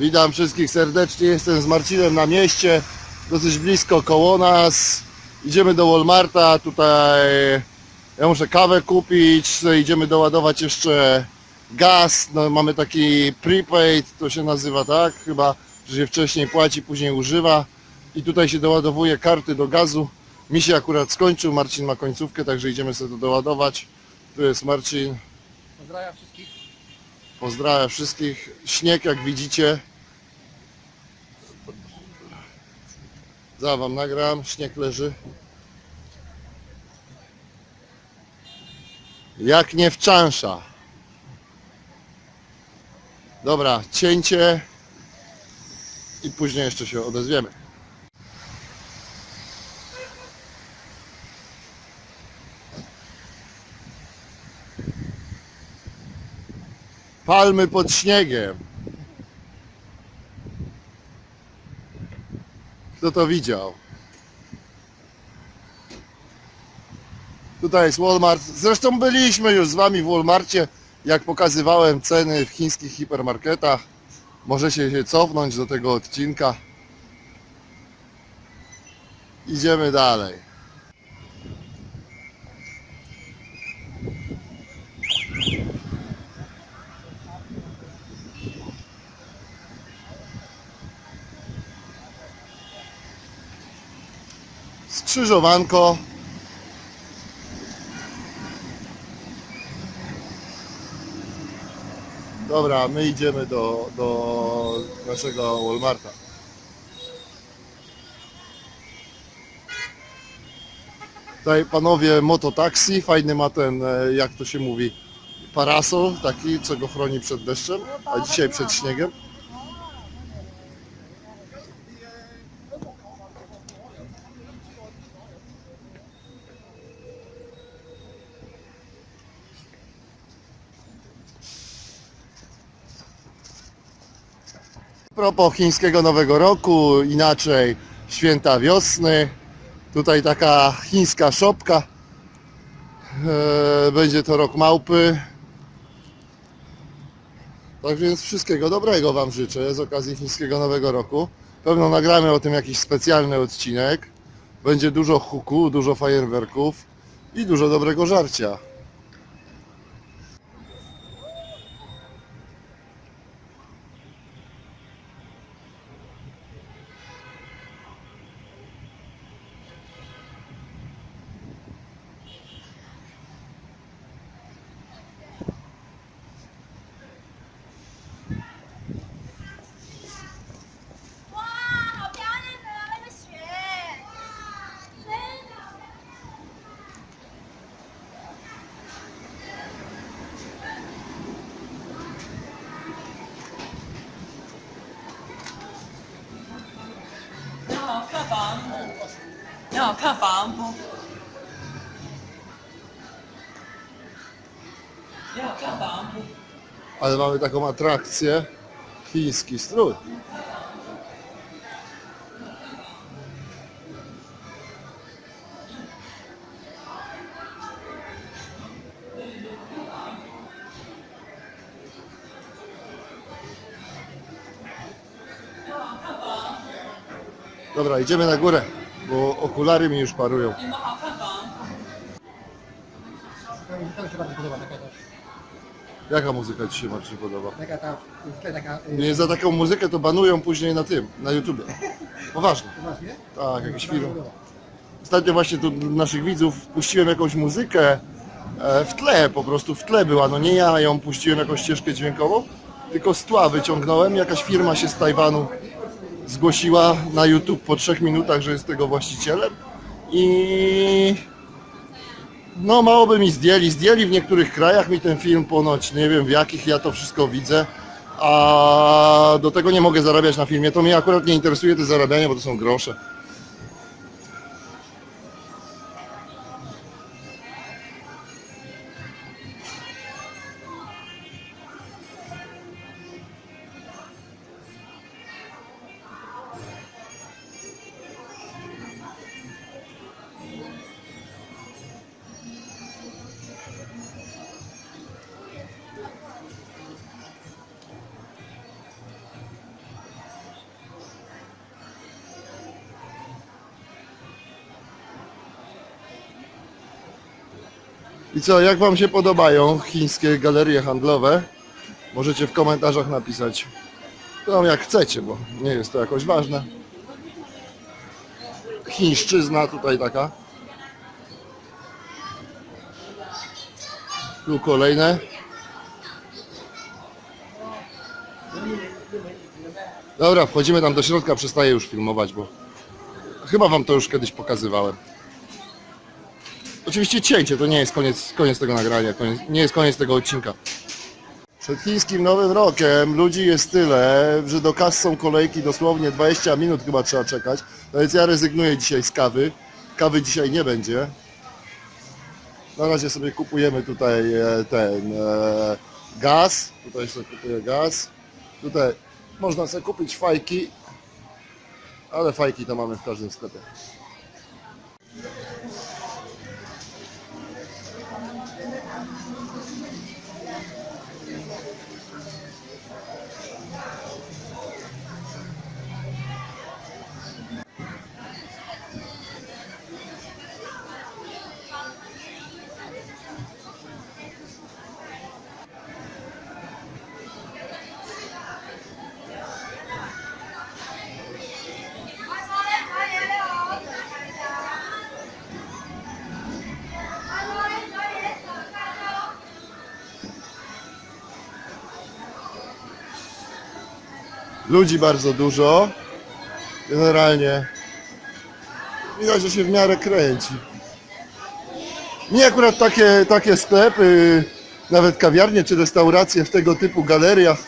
Witam wszystkich serdecznie. Jestem z Marcinem na mieście, dosyć blisko koło nas. Idziemy do Walmarta. Tutaj ja muszę kawę kupić. Idziemy doładować jeszcze gaz. No, mamy taki prepaid, to się nazywa tak, chyba, że się wcześniej płaci, później używa. I tutaj się doładowuje karty do gazu. Mi się akurat skończył, Marcin ma końcówkę, także idziemy sobie to doładować. Tu jest Marcin. Pozdrawiam wszystkich. Pozdrawiam wszystkich. Śnieg jak widzicie. Za wam nagram. Śnieg leży. Jak nie w czansza. Dobra, cięcie. I później jeszcze się odezwiemy. Palmy pod śniegiem. Kto to widział? Tutaj jest Walmart. Zresztą byliśmy już z Wami w Walmarcie, jak pokazywałem ceny w chińskich hipermarketach. Możecie się cofnąć do tego odcinka. Idziemy dalej. Skrzyżowanko. Dobra, my idziemy do, do naszego Walmarta. Tutaj panowie mototaksi, fajny ma ten, e, jak to się mówi, parasol taki, co go chroni przed deszczem, a dzisiaj przed śniegiem. Propos chińskiego Nowego Roku, inaczej święta wiosny. Tutaj taka chińska szopka. E, Będzie to rok małpy. Tak więc wszystkiego dobrego Wam życzę z okazji chińskiego Nowego Roku. Pewno nagramy o tym jakiś specjalny odcinek. Będzie dużo huku, dużo fajerwerków i dużo dobrego żarcia. No, ya no, Ale mamy taką atrakcję chiński strój. Dobra, idziemy na górę bo okulary mi już parują. Jaka muzyka Ci się Marcin podoba? Taka ta, taka... Nie, za taką muzykę to banują później na tym, na YouTube. Poważnie. Poważnie? Tak, jakiś no, film. Ostatnio właśnie tu naszych widzów puściłem jakąś muzykę e, w tle, po prostu w tle była. No nie ja ją puściłem, jakąś ścieżkę dźwiękową, tylko z tła wyciągnąłem. Jakaś firma się z Tajwanu zgłosiła na YouTube po trzech minutach, że jest tego właścicielem i no mało by mi zdjęli. Zdjęli w niektórych krajach mi ten film ponoć, nie wiem w jakich ja to wszystko widzę. A do tego nie mogę zarabiać na filmie. To mnie akurat nie interesuje te zarabianie, bo to są grosze. I co, jak Wam się podobają chińskie galerie handlowe? Możecie w komentarzach napisać. No jak chcecie, bo nie jest to jakoś ważne. Chińszczyzna tutaj taka. Tu kolejne. Dobra, wchodzimy tam do środka, przestaję już filmować, bo chyba wam to już kiedyś pokazywałem. Oczywiście cięcie, to nie jest koniec, koniec tego nagrania, koniec, nie jest koniec tego odcinka. Przed chińskim Nowym Rokiem ludzi jest tyle, że do kas są kolejki dosłownie 20 minut chyba trzeba czekać. No więc ja rezygnuję dzisiaj z kawy. Kawy dzisiaj nie będzie. Na razie sobie kupujemy tutaj e, ten e, gaz. Tutaj sobie kupuję gaz. Tutaj można sobie kupić fajki, ale fajki to mamy w każdym sklepie. Ludzi bardzo dużo. Generalnie widać, że się w miarę kręci. Mnie akurat takie, takie sklepy, nawet kawiarnie czy restauracje w tego typu galeriach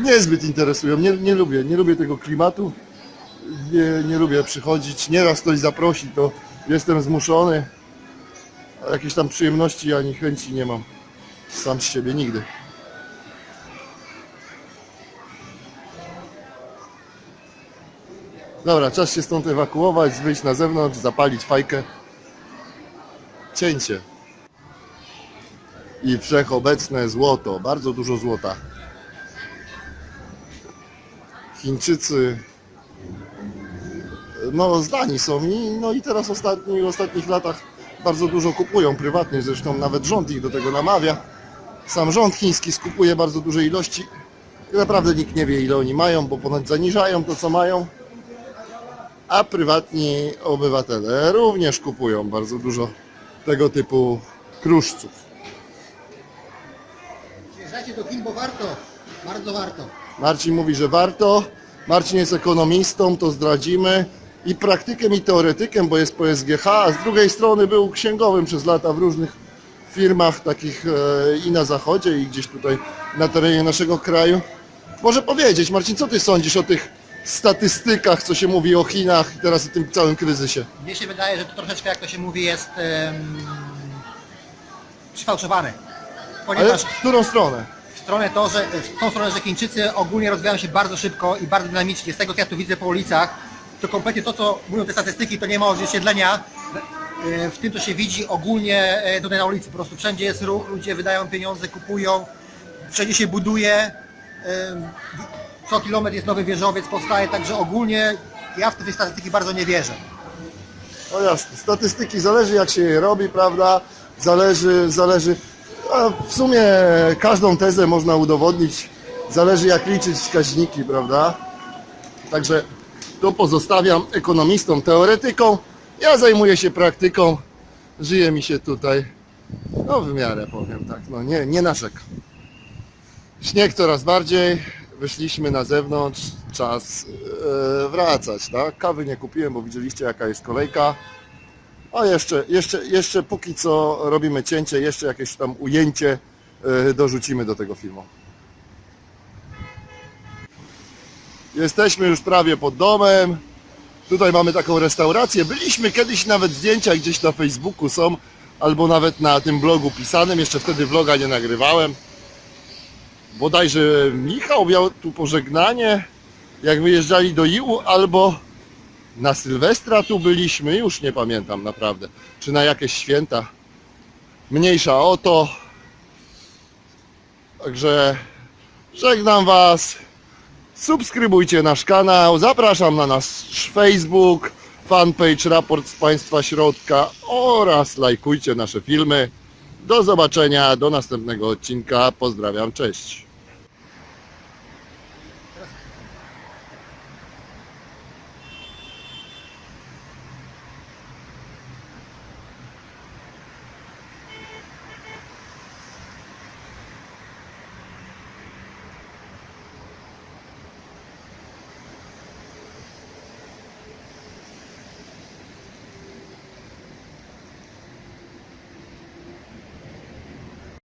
niezbyt interesują. Nie, nie lubię, nie lubię tego klimatu. Nie, nie lubię przychodzić. Nieraz ktoś zaprosi, to jestem zmuszony. A jakiejś tam przyjemności ani chęci nie mam. Sam z siebie nigdy. Dobra, czas się stąd ewakuować, wyjść na zewnątrz, zapalić fajkę. Cięcie. I wszechobecne złoto, bardzo dużo złota. Chińczycy no zdani są i, no i teraz w ostatnich latach bardzo dużo kupują prywatnie, zresztą nawet rząd ich do tego namawia. Sam rząd chiński skupuje bardzo duże ilości. I naprawdę nikt nie wie ile oni mają, bo ponad zaniżają to co mają a prywatni obywatele również kupują bardzo dużo tego typu kruszców. Przyjeżdżajcie do Chin, bo warto. Bardzo warto. Marcin mówi, że warto. Marcin jest ekonomistą, to zdradzimy. I praktykiem, i teoretykiem, bo jest po SGH, a z drugiej strony był księgowym przez lata w różnych firmach takich e, i na zachodzie, i gdzieś tutaj na terenie naszego kraju. Może powiedzieć, Marcin, co ty sądzisz o tych statystykach, co się mówi o Chinach i teraz o tym całym kryzysie? Mnie się wydaje, że to troszeczkę, jak to się mówi, jest em, przyfałszowane. Ale Ponieważ w którą stronę? w stronę to, że w tą stronę, że Chińczycy ogólnie rozwijają się bardzo szybko i bardzo dynamicznie. Z tego co ja tu widzę po ulicach, to kompletnie to, co mówią te statystyki, to nie ma odzwierciedlenia e, w tym, co się widzi ogólnie e, tutaj na ulicy. Po prostu wszędzie jest ruch, ludzie wydają pieniądze, kupują, wszędzie się buduje. em, Co kilometr jest nowy wieżowiec, powstaje, także ogólnie ja w te statystyki bardzo nie wierzę. No jasne, statystyki zależy jak się je robi, prawda? Zależy, zależy. A w sumie każdą tezę można udowodnić. Zależy jak liczyć wskaźniki, prawda? Także to pozostawiam ekonomistom, teoretykom. Ja zajmuję się praktyką. Żyje mi się tutaj. No w miarę powiem tak, no nie, nie narzekam. Śnieg coraz bardziej. Wyszliśmy na zewnątrz. Czas e, wracać, tak? Kawy nie kupiłem, bo widzieliście jaka jest kolejka. A jeszcze, jeszcze, jeszcze póki co robimy cięcie, jeszcze jakieś tam ujęcie e, dorzucimy do tego filmu. Jesteśmy już prawie pod domem. Tutaj mamy taką restaurację. Byliśmy kiedyś nawet zdjęcia gdzieś na Facebooku są, albo nawet na tym blogu pisanym. Jeszcze wtedy vloga nie nagrywałem. Bodajże Michał miał tu pożegnanie, jak wyjeżdżali do Iłu, albo na Sylwestra tu byliśmy, już nie pamiętam naprawdę, czy na jakieś święta. Mniejsza o to. Także żegnam Was. Subskrybujcie nasz kanał, zapraszam na nasz Facebook, fanpage Raport z Państwa Środka oraz lajkujcie nasze filmy. Do zobaczenia, do następnego odcinka. Pozdrawiam, cześć.